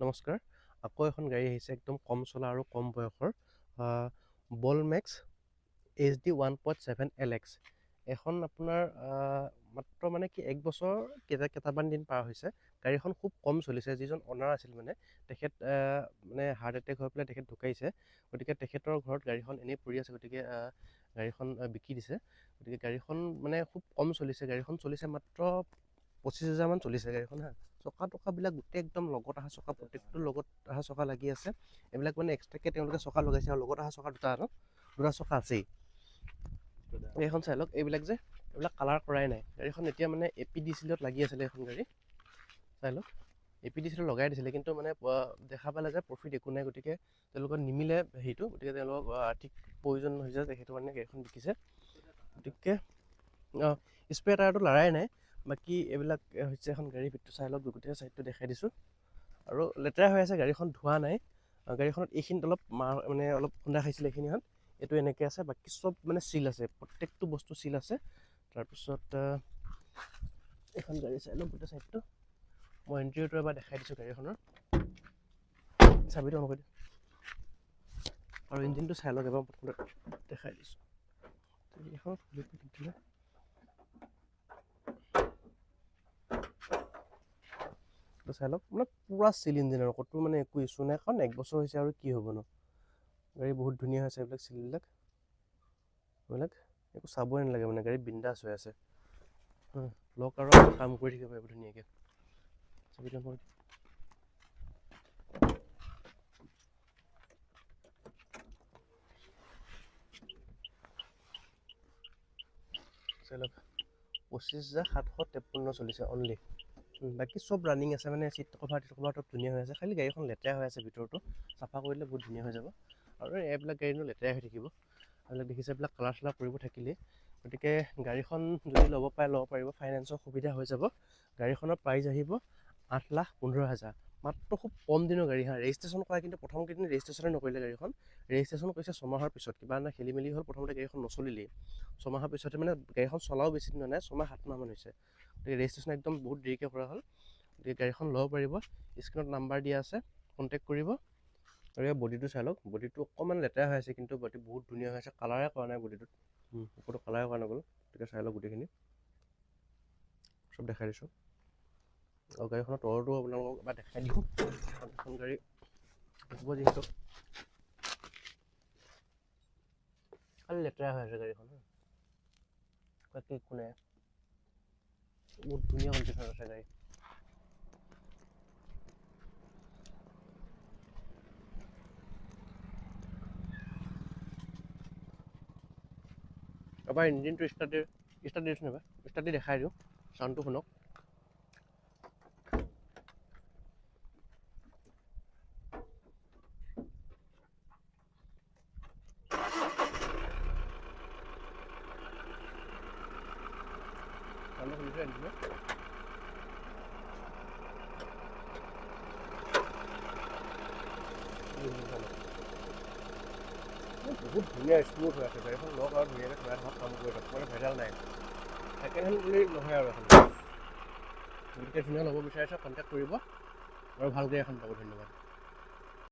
নমস্কাৰ। আকৌ এখন গাড়ী আহিছে একদম কম চলা আৰু কম বয়সৰ বলমেক্স H D one point seven L X. এখন আপোনাৰ মাত্ৰ মানে কি এক বছৰ কেইটা কেইটামান দিন পাৰ হৈছে। গাড়ীখন খুব কম চলিছে যিজন অনাৰ আছিল মানে তেখেত মানে হাৰ্ট এটেক হৈ পেলাই তেখেত ঢুকাইছে। গতিকে তেখেতৰ ঘৰত গাড়ীখন এনেই পৰি আছে গতিকে গাড়ীখন বিকি দিছে। গতিকে গাড়ীখন মানে খুব কম চলিছে গাড়ীখন চলিছে মাত্ৰ পঁচিছ হাজাৰমান চলিছে গাড়ীখন হা। চকা টকাবিলাক গোটেই একদম লগত অহা চকা প্ৰত্যেকটো লগত অহা চকা লাগি আছে। এইবিলাক মানে এক্সট্ৰাকৈ তেওঁলোকে চকা লগাইছে আৰু লগত অহা চকা দুটা ন দুটা চকা আছেই। এইখন চাই লওক এইবিলাক যে এইবিলাক কালাৰ কৰাই নাই। গাড়ীখন এতিয়া মানে এ পি ডি চিলত লাগি আছিলে এইখন গাড়ী। চাই লওক এ পি ডি চিলত লগাই দিছিলে কিন্তু মানে দেখা পালে যে প্ৰফিট একো নাই গতিকে তেওঁলোকৰ নিমিলে হেৰিটো গতিকে তেওঁলোকক আৰ্থিক প্ৰয়োজন হৈছে সেইটো কাৰণে গাড়ীখন বিকিছে। গতিকে স্প্ৰে টায়াৰটো লৰাই নাই। বাকী এইবিলাক হৈছে এখন গাড়ীৰ ভিতৰত চাই লওক গোটেই চাইডটো দেখাই দিছোঁ। আৰু লেতেৰা হৈ আছে গাড়ীখন ধোৱা নাই। গাড়ীখনত এইখিনিত অলপ মাৰ মানে অলপ খুন্দা খাইছিলে এইখিনিখন এইটো এনেকৈ আছে বাকী চব মানে চিল আছে প্ৰত্যেকটো বস্তু চিল আছে। তাৰপিছত এইখন গাড়ী চাই লওক গোটেই চাইডটো। মই ইণ্টেৰিয়ৰটো এবাৰ দেখাই দিছোঁ গাড়ীখনৰ। চাবিটো অন কৰি দিওঁ আৰু ইঞ্জিনটো চাই লওক এবাৰ দেখাই দিছোঁ। এইখন তো চাই লওক মানে পূৰা চিল আৰু ক'তো মানে একো ইছ্যু নাই কাৰণ এক বছৰ হৈছে আৰু কি হ'বনো? গাড়ী বহুত ধুনীয়া হৈছে এইবিলাক চিলবিলাক এইবিলাক একো চাবই নালাগে মানে গাড়ী বিন্দাছ হৈ আছে। লক আৰু কাম কৰি থাকিব পাৰিব ধুনীয়াকৈ। পঁচিছ হাজাৰ সাতশ তেপন্ন চলিছে অনলি বাকী চব ৰানিং আছে মানে চিট কভাৰ টিট কভাৰ চব ধুনীয়া হৈ আছে। খালি গাড়ীখন লেতেৰা হৈ আছে ভিতৰতো চাফা কৰিলে বহুত ধুনীয়া হৈ যাব। আৰু এইবিলাক গাড়ীনো লেতেৰাই হৈ থাকিব। এইবিলাক দেখিছে এইবিলাক কালাৰ চালাৰ কৰিব থাকিলেই। গতিকে গাড়ীখন যদি ল'ব পাৰে ল'ব পাৰিব ফাইনেন্সৰ সুবিধা হৈ যাব। গাড়ীখনৰ প্ৰাইচ আহিব আঠ লাখ পোন্ধৰ হাজাৰ। মাত্ৰ খুব কম দিনৰ গাড়ী হা ৰেজিষ্ট্ৰেশ্যন কৰা কিন্তু প্ৰথম কেইদিন ৰেজিষ্ট্ৰেশ্যনে নকৰিলে গাড়ীখন। ৰেজিষ্ট্ৰেশ্যন কৰিছে ছমাহৰ পিছত কিবা এটা খেলি মেলি হ'ল প্ৰথমতে গাড়ীখন নচলিলেই। ছমাহৰ পিছতে মানে গাড়ীখন চলাও বেছি দিন নাই ছমাহ সাত মাহমান হৈছে। গতিকে ৰেজিষ্ট্ৰেশ্যন একদম বহুত দেৰিকৈ কৰা হ'ল। গতিকে গাড়ীখন ল'ব পাৰিব স্ক্ৰীণত নাম্বাৰ দিয়া আছে কণ্টেক্ট কৰিব। ইয়াৰ বডিটো চাই লওক বডিটো অকণমান লেতেৰা হৈ আছে কিন্তু বডি বহুত ধুনীয়া হৈ আছে কালাৰে কৰা নাই বডিটোত ওপৰতো কালাৰে কৰা নগ'ল। গতিকে চাই লওক গোটেইখিনি। চব দেখাই দিছোঁ। আৰু গাড়ীখনৰ তলতো আপোনালোকক এবাৰ দেখাই দিওঁ। এখন গাড়ী যিহেতু। খালি লেতেৰা হৈ আছে গাড়ীখন একো নাই বহুত ধুনীয়া কণ্ডিশ্যন আছে গাড়ী। এবাৰ ইঞ্জিনটো ষ্টাৰ্ট ষ্টাৰ্ট দিছোঁ এবাৰ। ষ্টাৰ্ট দেখাই দিওঁ। চাউণ্ডটো শুনক। চাউণ্ড। বহুত ধুনীয়া স্মুথ হৈ আছে গাড়ীখন লওক আৰু ধুনীয়াকৈ চলাই থাকক কাম কৰি মানে ভেজাল নাই ছেকেণ্ড হেণ্ড বুলি নহয় আৰু এখন গতিকে ধুনীয়া ল'ব বিচাৰিছে কণ্টেক্ট কৰিব আৰু ভাল গাড়ী এখন পাব ধন্যবাদ